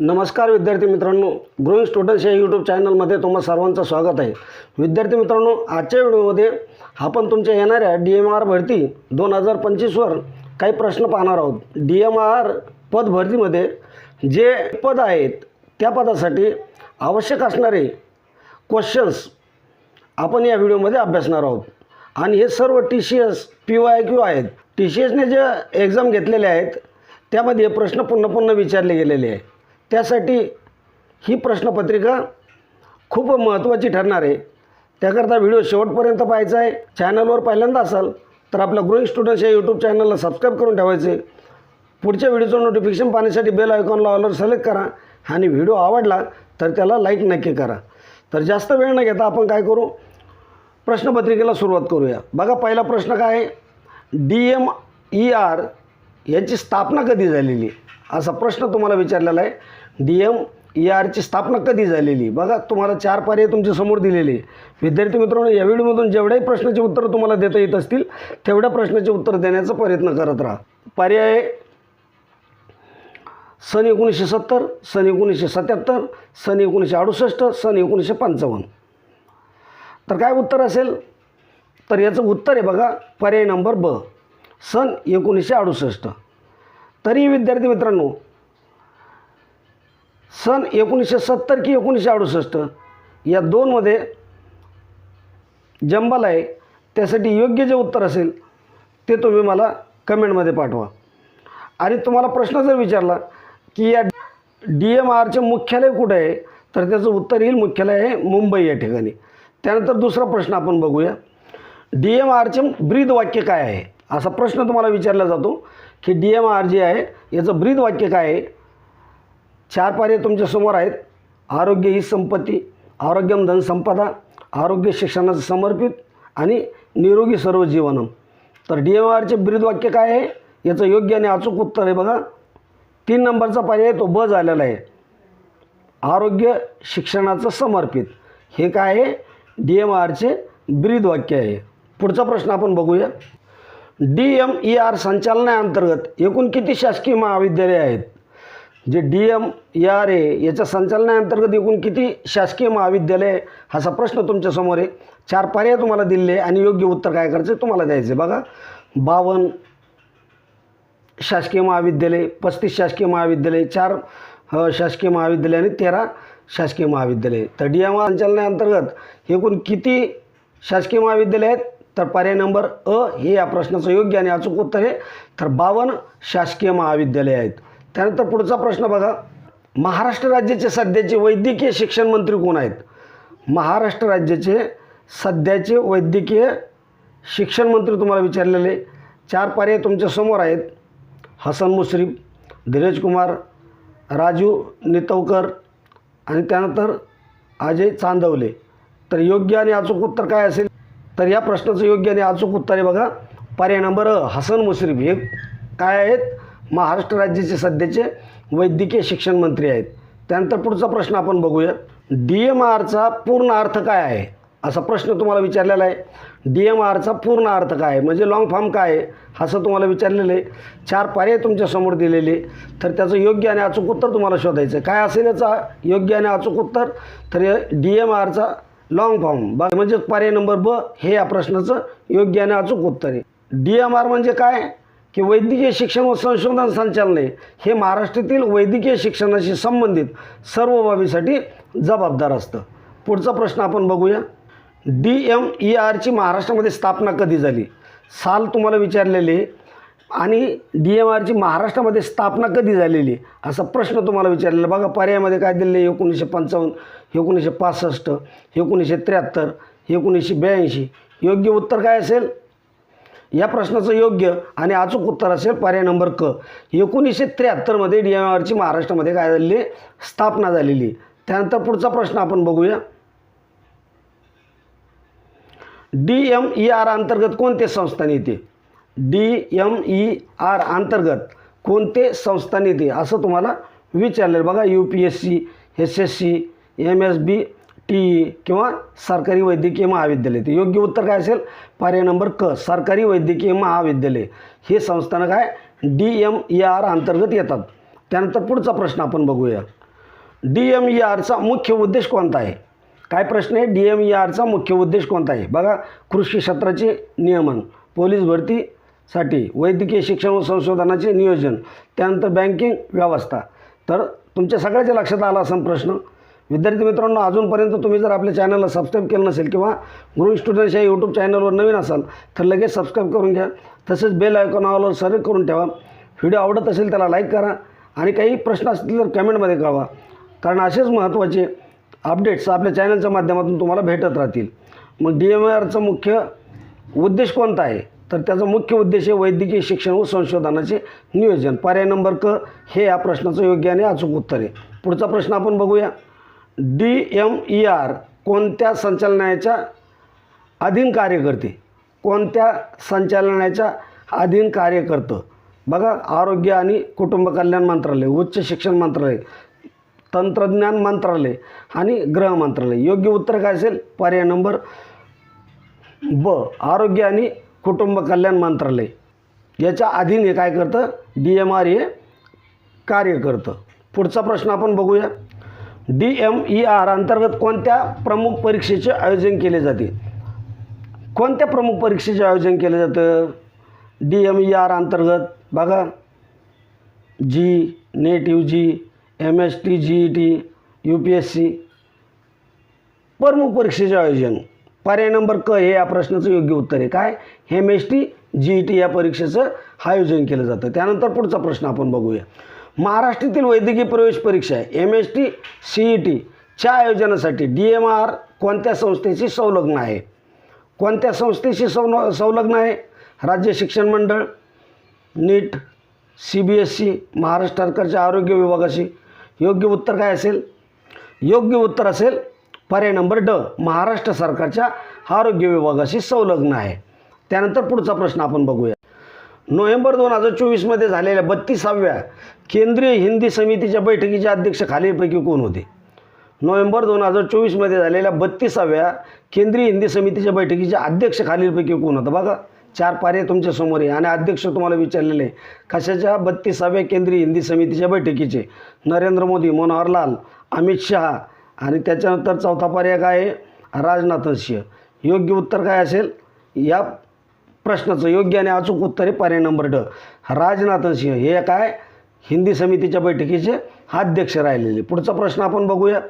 नमस्कार विद्यार्थी मित्रांनो ग्रोईंग स्टुडंट्स या यूट्यूब चॅनलमध्ये तुम्हा सर्वांचं स्वागत आहे. विद्यार्थी मित्रांनो आजच्या व्हिडिओमध्ये आपण तुमच्या येणाऱ्या डी एम आर भरती दोन हजार पंचवीसवर काही प्रश्न पाहणार आहोत. डी एम आर पद भरतीमध्ये जे पद आहेत त्या पदासाठी आवश्यक असणारे क्वेश्चन्स आपण या व्हिडिओमध्ये अभ्यासणार आहोत. आणि हे सर्व T C S P Y Q आहेत. टी सी एसने जे एक्झाम घेतलेले आहेत त्यामध्ये हे प्रश्न पुन्हा पुन्हा विचारले गेलेले आहे त्यासाठी ही प्रश्नपत्रिका खूप महत्त्वाची ठरणार आहे. त्याकरता व्हिडिओ शेवटपर्यंत पाहायचा आहे. चॅनलवर पहिल्यांदा असाल तर आपल्या ग्रोईंग स्टुडंट्स या यूट्यूब चॅनलला सबस्क्राईब करून ठेवायचे. पुढच्या व्हिडिओचं नोटिफिकेशन पाहण्यासाठी बेल आयकॉनला ऑलवर सिलेक्ट करा आणि व्हिडिओ आवडला तर त्याला लाईक नक्की करा. तर जास्त वेळ न घेता आपण काय करू? प्रश्नपत्रिकेला सुरुवात करूया. बघा पहिला प्रश्न काय आहे? डी एम ई आर याची स्थापना कधी झालेली असा प्रश्न तुम्हाला विचारलेला आहे. डी एम ई आरची स्थापना कधी झालेली? बघा तुम्हाला चार पर्याय तुमच्यासमोर दिलेले. विद्यार्थी मित्रांनो या व्हिडिओमधून जेवढ्याही प्रश्नाचे उत्तर तुम्हाला देता येत असतील तेवढ्या प्रश्नाचे उत्तर देण्याचा प्रयत्न करत राहा. पर्याय सन एकोणीसशे सत्तर सन एकोणीसशे सत्याहत्तर सन एकोणीसशे अडुसष्ट सन एकोणीसशे पंचावन्न. तर काय उत्तर असेल? तर याचं उत्तर आहे बघा पर्याय नंबर ब सन एकोणीसशे अडुसष्ट. तरी विद्यार्थी मित्रांनो सन एकोणीसशे सत्तर की एकोणीसशे अडुसष्ट. या दोनमध्ये जंबल आहे त्यासाठी योग्य जे उत्तर असेल ते तुम्ही मला कमेंटमध्ये पाठवा. आणि तुम्हाला प्रश्न जर विचारला की या डी एम आरचे मुख्यालय कुठं आहे तर त्याचं उत्तर येईल मुख्यालय आहे मुंबई या ठिकाणी. त्यानंतर दुसरा प्रश्न आपण बघूया. डी एम आरचे ब्रीद वाक्य काय आहे? असा प्रश्न तुम्हाला विचारला जातो की डी एम आर जे आहे याचं ब्रीद वाक्य काय आहे? चार पर्याय तुमच्यासमोर आहेत. आरोग्य ही संपत्ती आरोग्यम धन संपदा आरोग्य शिक्षणाचं समर्पित आणि निरोगी सर्व जीवनम. तर डी एम आरचे ब्रीदवाक्य काय आहे? याचं योग्य आणि अचूक उत्तर आहे बघा. तीन नंबरचा पर्याय तो ब झालेला आहे. आरोग्य शिक्षणाचं समर्पित. हे काय आहे? डी एम आरचे ब्रीदवाक्य आहे. पुढचा प्रश्न आपण बघूया. डी एम ई आर संचालनाअंतर्गत एकूण किती शासकीय महाविद्यालये आहेत? J D M A R A याच्या संचालनाअंतर्गत एकूण किती शासकीय महाविद्यालय आहे असा प्रश्न तुमच्यासमोर आहे. चार पर्याय तुम्हाला दिले आहे आणि योग्य उत्तर काय करायचं आहे तुम्हाला द्यायचं आहे. बघा बावन्न शासकीय महाविद्यालय पस्तीस शासकीय महाविद्यालय चार शासकीय महाविद्यालय आणि तेरा शासकीय महाविद्यालय. तर डी एम संचालनाअंतर्गत एकूण किती शासकीय महाविद्यालय आहेत? तर पर्याय नंबर अ हे या प्रश्नाचं योग्य आणि अचूक उत्तर आहे. तर बावन्न शासकीय महाविद्यालय आहेत. त्यानंतर पुढचा प्रश्न बघा. महाराष्ट्र राज्याचे सध्याचे वैद्यकीय शिक्षण मंत्री कोण आहेत? महाराष्ट्र राज्याचे सध्याचे वैद्यकीय शिक्षण मंत्री तुम्हाला विचारलेले. चार पर्याय तुमच्यासमोर आहेत. हसन मुश्रीफ धीरज कुमार राजू नितवकर आणि त्यानंतर अजय चांदवले. तर योग्य आणि अचूक उत्तर काय असेल? तर या प्रश्नाचं योग्य आणि अचूक उत्तर आहे बघा. पर्याय नंबर हसन मुश्रीफ. हे काय आहेत? महाराष्ट्र राज्याचे सध्याचे वैद्यकीय शिक्षण मंत्री आहेत. त्यानंतर पुढचा प्रश्न आपण बघूया. डी एम आरचा पूर्ण अर्थ काय आहे? असा प्रश्न तुम्हाला विचारलेला आहे. डी एम आरचा पूर्ण अर्थ काय आहे? म्हणजे लॉंग फॉर्म काय आहे? असं तुम्हाला विचारलेलं आहे. चार पर्याय तुमच्यासमोर दिलेले तर त्याचं योग्य आणि अचूक उत्तर तुम्हाला शोधायचं आहे. काय असेल याचा? योग्य आणि अचूक उत्तर. तर डी एम आरचा लॉंग फॉर्म बा म्हणजे पर्याय नंबर ब हे या प्रश्नाचं योग्य आणि अचूक उत्तर आहे. डी एम आर म्हणजे काय? की वैद्यकीय शिक्षण व संशोधन संचालने हे महाराष्ट्रातील वैद्यकीय शिक्षणाशी संबंधित सर्व बाबीसाठी जबाबदार असतं. पुढचा प्रश्न आपण बघूया. डी एम ई आरची महाराष्ट्रामध्ये स्थापना कधी झाली? साल तुम्हाला विचारलेले आणि डी एम आरची महाराष्ट्रामध्ये स्थापना कधी झालेली असा प्रश्न तुम्हाला विचारलेला बघा पर्यायामध्ये काय दिले एकोणीसशे पंचावन्न एकोणीसशे पासष्ट एकोणीसशे त्र्याहत्तर एकोणीसशे ब्याऐंशी. योग्य उत्तर काय असेल? या प्रश्नाचं योग्य आणि अचूक उत्तर असेल पर्याय नंबर क. एकोणीसशे त्र्याहत्तरमध्ये डी एम आरची महाराष्ट्रामध्ये काय झालेली स्थापना झालेली. त्यानंतर पुढचा प्रश्न आपण बघूया. डी एम ई आर अंतर्गत कोणते संस्थान येते? डी एम ई आर अंतर्गत कोणते संस्थान येते? असं तुम्हाला विचारलेलं बघा U P S C S S C M S B T E किंवा सरकारी वैद्यकीय महाविद्यालय. ते योग्य उत्तर काय असेल? पर्याय नंबर क सरकारी वैद्यकीय महाविद्यालय. हे संस्थानं काय डी एम ई आर अंतर्गत येतात. त्यानंतर पुढचा प्रश्न आपण बघूया. डी एम ई आरचा मुख्य उद्देश कोणता आहे? काय प्रश्न आहे? डी एम ई आरचा मुख्य उद्देश कोणता आहे? बघा कृषी क्षेत्राचे नियमन पोलीस भरतीसाठी वैद्यकीय शिक्षण व संशोधनाचे नियोजन त्यानंतर बँकिंग व्यवस्था. तर तुमच्या सगळ्याच्या लक्षात आला असेल प्रश्न. विद्यार्थी मित्रांनो अजूनपर्यंत तुम्ही जर आपल्या चॅनलला सबस्क्राईब केलं नसेल किंवा गुरु स्टुडंट्स या यूट्यूब चॅनलवर नवीन असाल तर लगेच सबस्क्राईब करून घ्या. तसेच बेल आयकॉनावर सर्व करून ठेवा. व्हिडिओ आवडत असेल त्याला लाईक करा आणि काही प्रश्न असतील तर कमेंटमध्ये कळवा. कारण असेच महत्त्वाचे अपडेट्स आपल्या चॅनलच्या माध्यमातून तुम्हाला भेटत राहतील. मग डी एम आरचा मुख्य उद्देश कोणता आहे? तर त्याचा मुख्य उद्देश आहे वैद्यकीय शिक्षण व संशोधनाचे नियोजन. पर्याय नंबर क हे या प्रश्नाचं योग्य आणि अचूक उत्तर आहे. पुढचा प्रश्न आपण बघूया. डी एम ई आर कोणत्या संचालनाच्या अधीन कार्य करते? कोणत्या संचालनाच्या अधीन कार्य करतं? बघा आरोग्य आणि कुटुंब कल्याण मंत्रालय उच्च शिक्षण मंत्रालय तंत्रज्ञान मंत्रालय आणि गृह मंत्रालय. योग्य उत्तर काय असेल? पर्याय नंबर ब आरोग्य आणि कुटुंब कल्याण मंत्रालय. याच्या अधीन हे काय करतं? डी एम आर हे कार्य करतं. पुढचा प्रश्न आपण बघूया. डी एम ई आर अंतर्गत कोणत्या प्रमुख परीक्षेचे आयोजन केले जाते? कोणत्या प्रमुख परीक्षेचे आयोजन केलं जातं? डी एम ई आर अंतर्गत बघा. G net U G M S T G E T U P S C प्रमुख परीक्षेचे आयोजन. पर्याय नंबर क हे या प्रश्नाचं योग्य उत्तर आहे. काय? M S T G E T या परीक्षेचं आयोजन केलं जातं. त्यानंतर पुढचा प्रश्न आपण बघूया. महाराष्ट्रातील वैद्यकीय प्रवेश परीक्षा M S T C E टीच्या आयोजनासाठी डी एम आर कोणत्या संस्थेशी संलग्न आहे? कोणत्या संस्थेशी सौ संलग्न आहे? राज्य शिक्षण मंडळ NEET C B S C Maharashtra सरकारच्या आरोग्य विभागाशी योग्य उत्तर काय असेल? योग्य उत्तर असेल पर्याय नंबर ड महाराष्ट्र सरकारच्या आरोग्य विभागाशी संलग्न आहे. त्यानंतर पुढचा प्रश्न आपण बघूया. नोव्हेंबर दोन हजार चोवीसमध्ये झालेल्या बत्तीसाव्या केंद्रीय हिंदी समितीच्या बैठकीचे अध्यक्ष खालीलपैकी कोण होते? नोव्हेंबर दोन हजार चोवीसमध्ये झालेल्या बत्तीसाव्या केंद्रीय हिंदी समितीच्या बैठकीचे अध्यक्ष खालीलपैकी कोण होतं? बघा चार पारे तुमच्यासमोर आहे आणि अध्यक्ष तुम्हाला विचारलेले आहे कशाच्या बत्तीसाव्या केंद्रीय हिंदी समितीच्या बैठकीचे? नरेंद्र मोदी मनोहरलाल अमित शहा आणि त्याच्यानंतर चौथा पर्याय काय आहे? राजनाथ सिंह. योग्य उत्तर काय असेल? या प्रश्नाचं योग्य आणि अचूक उत्तर आहे पर्याय नंबर ड. राजनाथ सिंह हे काय? हिंदी समितीच्या बैठकीचे अध्यक्ष राहिलेले. पुढचा प्रश्न आपण बघूया.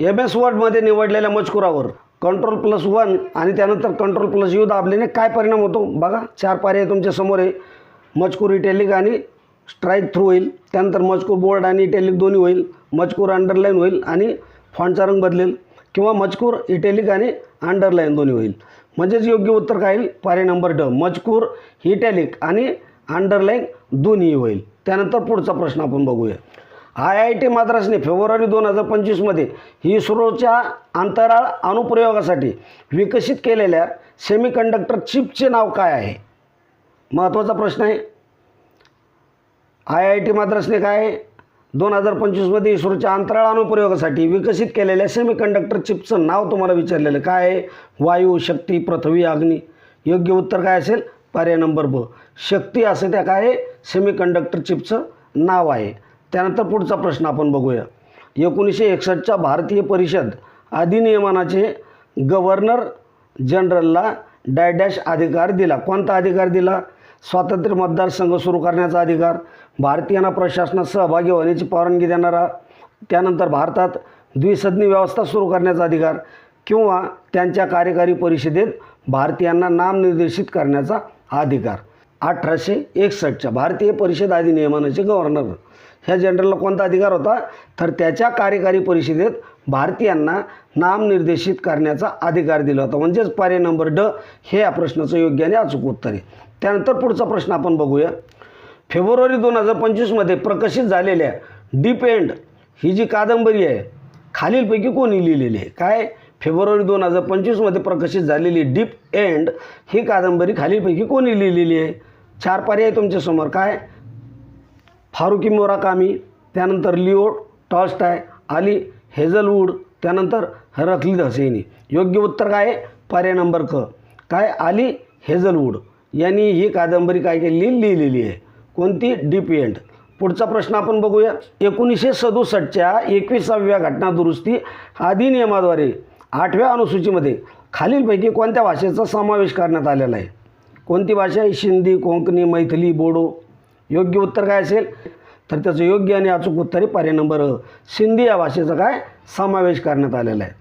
एम एस वर्डमध्ये निवडलेल्या मजकुरावर कंट्रोल प्लस वन आणि त्यानंतर कंट्रोल प्लस यू दाबल्याने काय परिणाम होतो? बघा चार पर्याय तुमच्यासमोर आहे. मजकूर इटॅलिक आणि स्ट्राईक थ्रू होईल. त्यानंतर मजकूर बोर्ड आणि इटॅलिक दोन्ही होईल. मजकूर अंडरलाईन होईल आणि फॉन्टचा रंग बदलेल. किंवा मजकूर इटॅलिक आणि अंडरलाईन दोन्ही होईल. म्हणजेच योग्य उत्तर काय येईल पर्याय नंबर ड. मजकूर हिटॅलिक आणि अंडरलाईन दोन्ही होईल. त्यानंतर पुढचा प्रश्न आपण बघूया. आय आय टी माद्रासने फेब्रुवारी दोन हजार पंचवीसमध्ये इस्रोच्या अंतराळ अनुप्रयोगासाठी विकसित केलेल्या सेमीकंडक्टर चिपचे नाव काय आहे? महत्त्वाचा प्रश्न आहे. आय आय टी माद्रासने काय दोन हजार पंचवीसमध्ये इस्रोच्या अंतराळ अनुप्रयोगासाठी विकसित केलेल्या सेमीकंडक्टर चिपचं नाव तुम्हाला विचारलेलं काय आहे? वायू शक्ती पृथ्वी अग्नी. योग्य उत्तर काय असेल? पर्याय नंबर ब. शक्ती असं त्या काय आहे? सेमीकंडक्टर चिपचं नाव आहे. त्यानंतर पुढचा प्रश्न आपण बघूया. एकोणीसशे एकसष्टच्या भारतीय परिषद अधिनियमनाचे गव्हर्नर जनरलला डायडॅश अधिकार दिला. कोणता अधिकार दिला? स्वातंत्र्य मतदारसंघ सुरू करण्याचा अधिकार भारतीयांना प्रशासनात सहभागी होण्याची परवानगी देणारा त्यानंतर भारतात द्विसदनी व्यवस्था सुरू करण्याचा अधिकार किंवा त्यांच्या कार्यकारी परिषदेत भारतीयांना नामनिर्देशित करण्याचा अधिकार. अठराशे एकसष्टच्या भारतीय परिषद अधिनियमनाचे गव्हर्नर. ह्या जनरलला कोणता अधिकार होता? तर त्याच्या कार्यकारी परिषदेत भारतीयांना नामनिर्देशित करण्याचा अधिकार दिला होता. म्हणजेच पर्याय नंबर ड हे या प्रश्नाचं योग्य आणि अचूक उत्तर आहे. त्यानंतर पुढचा प्रश्न आपण बघूया. फेब्रुवारी दोन हजार पंचवीसमध्ये प्रकाशित झालेल्या डीप एंड ही जी कादंबरी आहे खालीलपैकी कोणी लिहिलेली आहे? काय? फेब्रुवारी दोन हजार पंचवीसमध्ये प्रकाशित झालेली डीप एंड ही कादंबरी खालीलपैकी कोणी लिहिलेली आहे? चार पर्याय तुमच्यासमोर काय? फारुकी मोराकामी त्यानंतर लिओ टॉल्स्टाय आली हेझलवूड त्यानंतर रखली हसेनी. योग्य उत्तर काय पर्याय नंबर क. काय? आली हेझलवूड. यांनी ही कादंबरी काय केलेली? लिहिलेली आहे. कोणती? डीप पुढचा प्रश्न आपण बघूया. एकोणीसशे सदुसष्टच्या एकविसाव्या घटना दुरुस्ती अधिनियमाद्वारे आठव्या अनुसूचीमध्ये खालीलपैकी कोणत्या भाषेचा समावेश करण्यात आलेला आहे? कोणती भाषा आहे? सिंधी कोंकणी मैथिली बोडो. योग्य उत्तर काय असेल? तर त्याचं योग्य आणि अचूक उत्तर आहे पर्याय नंबर सिंधी या भाषेचा काय? समावेश करण्यात आलेला आहे.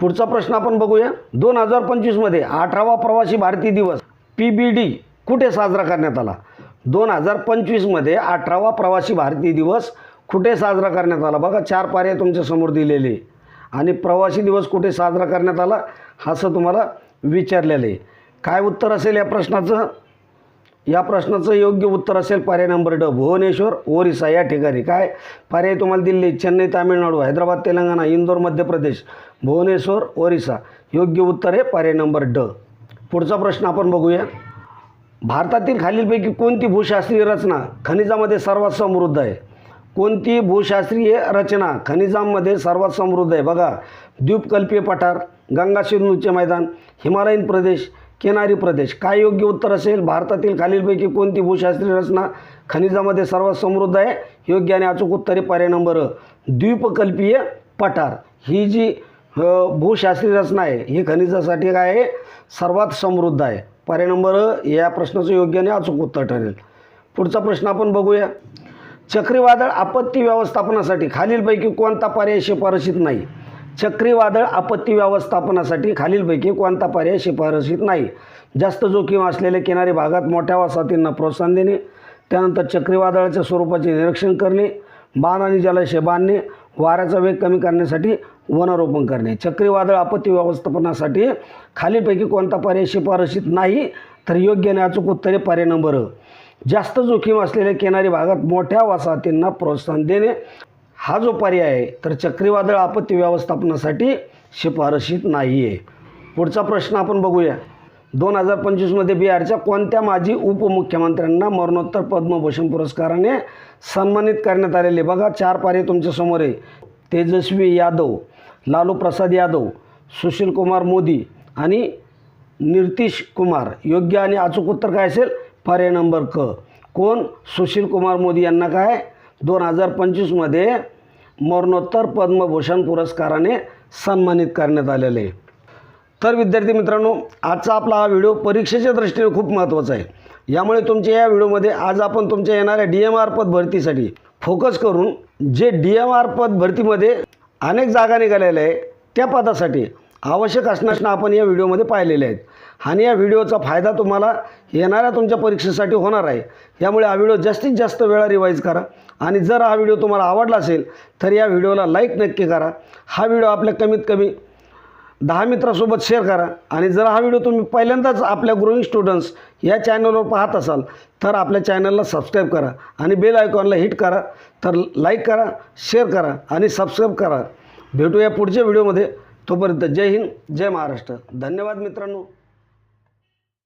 पुढचा प्रश्न आपण बघूया. दोन हजार पंचवीसमध्ये अठरावा प्रवासी भारतीय दिवस. पी बी डी कुठे साजरा करण्यात आला? दोन हजार पंचवीसमध्ये अठरावा प्रवासी भारतीय दिवस कुठे साजरा करण्यात आला? बघा चार पर्याय तुमच्यासमोर दिलेले. आणि प्रवासी दिवस कुठे साजरा करण्यात आला? असं तुम्हाला विचारलेलं आहे. काय उत्तर असेल या प्रश्नाचं? या प्रश्नाचं योग्य उत्तर असेल पर्याय नंबर ड भुवनेश्वर ओरिसा. या ठिकाणी काय? पर्याय तुम्हाला दिल्ली चेन्नई तामिळनाडू हैदराबाद तेलंगणा इंदोर मध्य प्रदेश भुवनेश्वर ओरिसा. योग्य उत्तर आहे पर्याय नंबर ड. पुढचा प्रश्न आपण बघूया. भारतातील खालीलपैकी कोणती भूशास्त्रीय रचना खनिजामध्ये सर्वात समृद्ध आहे? कोणती भूशास्त्रीय रचना खनिजांमध्ये सर्वात समृद्ध आहे? बघा द्वीपकल्पीय पठार गंगा सिंधूचे मैदान हिमालयीन प्रदेश किनारी प्रदेश. काय योग्य उत्तर असेल? भारतातील खालीलपैकी कोणती भूशास्त्रीय रचना खनिजामध्ये सर्वात समृद्ध आहे? योग्य आणि अचूक उत्तर आहे पर्याय नंबर द्वीपकल्पीय पठार. ही जी भूशास्त्रीय रचना आहे. ही खनिजासाठी काय आहे? सर्वात समृद्ध आहे. पर्याय नंबर या प्रश्नाचं योग्य आणि अचूक उत्तर ठरेल. पुढचा प्रश्न आपण बघूया. चक्रीवादळ आपत्ती व्यवस्थापनासाठी खालीलपैकी कोणता पर्याय शिफारशीत नाही? चक्रीवादळ आपत्ती व्यवस्थापनासाठी खालीलपैकी कोणता पर्याय शिफारशीत नाही? जास्त जोखीम असलेल्या किनारी भागात मोठ्या वसाहतींना प्रोत्साहन देणे त्यानंतर चक्रीवादळाच्या स्वरूपाचे निरीक्षण करणे बाण आणि जलाशय बांधणे वाऱ्याचा वेग कमी करण्यासाठी वनरोपण करणे. चक्रीवादळ आपत्ती व्यवस्थापनासाठी खालीलपैकी कोणता पर्याय शिफारशीत नाही तर योग्य आणि अचूक उत्तरे पर्याय नंबर जास्त जोखीम असलेल्या किनारी भागात मोठ्या वसाहतींना प्रोत्साहन देणे हा जो पर्याय आहे तर चक्रीवादळ आपत्ती व्यवस्थापनासाठी शिफारशीत नाही आहे पुढचा प्रश्न आपण बघूया. दोन हजार पंचवीसमध्ये बिहारच्या कोणत्या माजी उपमुख्यमंत्र्यांना मरणोत्तर पद्मभूषण पुरस्काराने सन्मानित करण्यात आलेले? बघा चार पर्याय तुमच्यासमोर आहे. तेजस्वी यादव लालू प्रसाद यादव सुशील कुमार मोदी आणि नितीश कुमार. योग्य आणि अचूक उत्तर काय असेल? पर्याय नंबर क. कोण? सुशील कुमार मोदी यांना काय? दोन हजार पंचवीसमध्ये मरणोत्तर पद्मभूषण पुरस्काराने सन्मानित करण्यात आलेले. आहे तर विद्यार्थी मित्रांनो आजचा आपला हा व्हिडिओ परीक्षेच्या दृष्टीने खूप महत्त्वाचा आहे. यामुळे तुमच्या या व्हिडिओमध्ये आज आपण तुमच्या येणाऱ्या डी एम आर पद भरतीसाठी फोकस करून जे डी एम आर पद भरतीमध्ये अनेक जागा निघालेल्या आहे. त्या पदासाठी आवश्यक असण्यास आपण या व्हिडिओमध्ये पाहिलेले आहेत. आणि या व्हिडिओचा फायदा तुम्हाला येणाऱ्या तुमच्या परीक्षेसाठी होणार आहे. यामुळे हा व्हिडिओ जास्तीत जास्त वेळा रिवाईज करा. आणि जर हा व्हिडिओ तुम्हाला आवडला असेल तर या व्हिडिओला लाईक नक्की करा. हा व्हिडिओ आपल्या कमीत कमी दहा मित्रासोबत शेअर करा. आणि जर हा व्हिडिओ तुम्ही पहिल्यांदाच आपल्या ग्रोईंग स्टुडंट्स या चॅनलवर पाहत असाल तर आपल्या चॅनलला सबस्क्राईब करा. आणि बेल आयकॉनला हिट करा. तर लाईक करा शेअर करा आणि सबस्क्राईब करा. भेटूया पुढच्या व्हिडिओमध्ये तोपर्यंत जय हिंद जय महाराष्ट्र. धन्यवाद मित्रांनो.